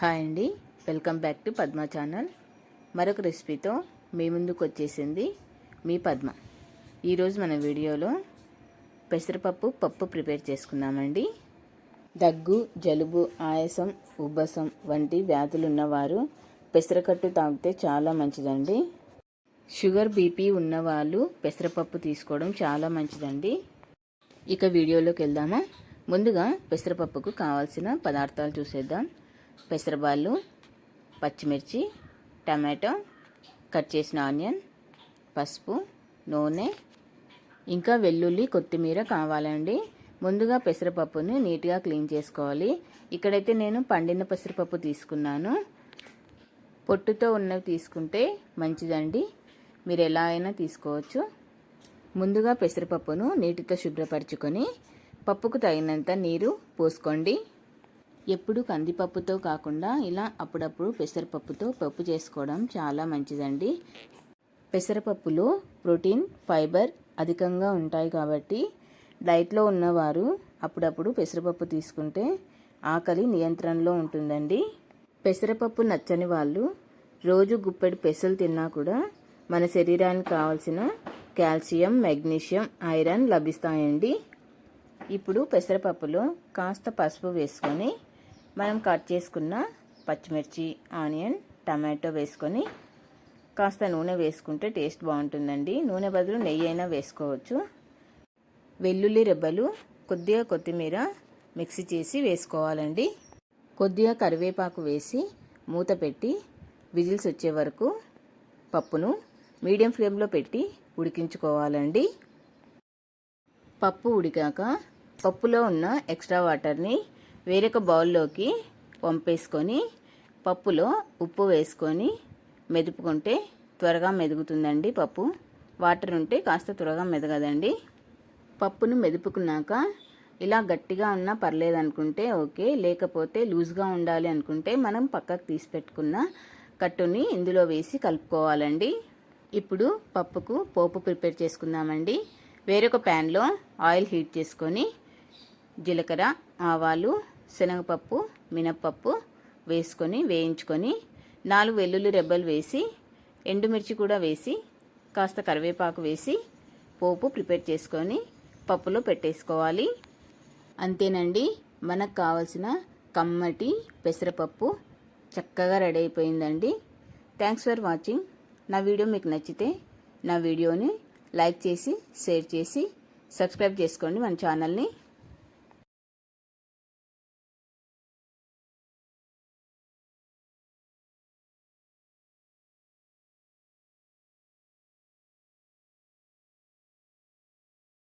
Hi అండి. Welcome back to Padma channel. మరొక రెసిపీతో మీ ముందుకు వచ్చేసింది మీ పద్మ. ఈరోజు మన వీడియోలో పెసరపప్పు పప్పు ప్రిపేర్ చేసుకుందామండి. దగ్గు జలుబు ఆయాసం ఉబ్బసం వంటి వ్యాధులు ఉన్నవారు పెసరకట్టు తాగితే చాలా మంచిదండి. షుగర్ బీపీ ఉన్నవాళ్ళు పెసరపప్పు తీసుకోవడం చాలా మంచిదండి. ఇక వీడియోలోకి వెళ్దామా? ముందుగా పెసరపప్పుకు కావాల్సిన పదార్థాలు చూసేద్దాం. పెసరబాళ్ళు పచ్చిమిర్చి టమాటో కట్ చేసిన ఆనియన్ పసుపు నూనె ఇంకా వెల్లుల్లి కొత్తిమీర కావాలండి. ముందుగా పెసరపప్పుని నీట్గా క్లీన్ చేసుకోవాలి. ఇక్కడైతే నేను పండిన పెసరపప్పు తీసుకున్నాను. పొట్టుతో ఉన్నవి తీసుకుంటే మంచిదండి. మీరు ఎలా అయినా తీసుకోవచ్చు. ముందుగా పెసరపప్పును నీటితో శుభ్రపరచుకొని పప్పుకు తగినంత నీరు పోసుకోండి. ఎప్పుడు కందిపప్పుతో కాకుండా ఇలా అప్పుడప్పుడు పెసరపప్పుతో పప్పు చేసుకోవడం చాలా మంచిదండి. పెసరపప్పులో ప్రోటీన్ ఫైబర్ అధికంగా ఉంటాయి కాబట్టి డైట్లో ఉన్నవారు అప్పుడప్పుడు పెసరపప్పు తీసుకుంటే ఆకలి నియంత్రణలో ఉంటుందండి. పెసరపప్పు నచ్చని వాళ్ళు రోజు గుప్పెడు పెసలు తిన్నా కూడా మన శరీరానికి కావాల్సిన కాల్షియం మెగ్నీషియం ఐరన్ లభిస్తాయండి. ఇప్పుడు పెసరపప్పులో కాస్త పసుపు వేసుకొని మనం కట్ చేసుకున్న పచ్చిమిర్చి ఆనియన్ టమాటో వేసుకొని కాస్త నూనె వేసుకుంటే టేస్ట్ బాగుంటుందండి. నూనె బదులు నెయ్యి అయినా వేసుకోవచ్చు. వెల్లుల్లి రెబ్బలు కొద్దిగా కొత్తిమీర మిక్సీ చేసి వేసుకోవాలండి. కొద్దిగా కరివేపాకు వేసి మూత పెట్టి విజిల్స్ వచ్చే వరకు పప్పును మీడియం ఫ్లేమ్లో పెట్టి ఉడికించుకోవాలండి. పప్పు ఉడికాక పప్పులో ఉన్న ఎక్స్ట్రా వాటర్ని వేరొక బౌల్లోకి పంపేసుకొని పప్పులో ఉప్పు వేసుకొని మెదుపుకుంటే త్వరగా మెదుగుతుందండి పప్పు. వాటర్ ఉంటే కాస్త త్వరగా మెదగదండి. పప్పును మెదుపుకున్నాక ఇలా గట్టిగా ఉన్నా పర్లేదనుకుంటే ఓకే లేకపోతే లూజ్గా ఉండాలి అనుకుంటే మనం పక్కకు తీసి పెట్టుకున్న కట్టుని ఇందులో వేసి కలుపుకోవాలండి. ఇప్పుడు పప్పుకు పోపు ప్రిపేర్ చేసుకుందామండి. వేరొక ప్యాన్లో ఆయిల్ హీట్ చేసుకొని జీలకర్ర ఆవాలు శనగపప్పు మినప్పప్పు వేసుకొని వేయించుకొని నాలుగు వెల్లుల్లి రెబ్బలు వేసి ఎండుమిర్చి కూడా వేసి కాస్త కరివేపాకు వేసి పోపు ప్రిపేర్ చేసుకొని పప్పులో పెట్టేసుకోవాలి. అంతేనండి మనకు కావలసిన కమ్మటి పెసరపప్పు చక్కగా రెడీ అయిపోయిందండి. థ్యాంక్స్ ఫర్ వాచింగ్ నా వీడియో మీకు నచ్చితే నా వీడియోని లైక్ చేసి షేర్ చేసి సబ్స్క్రైబ్ చేసుకోండి మన ఛానల్ని.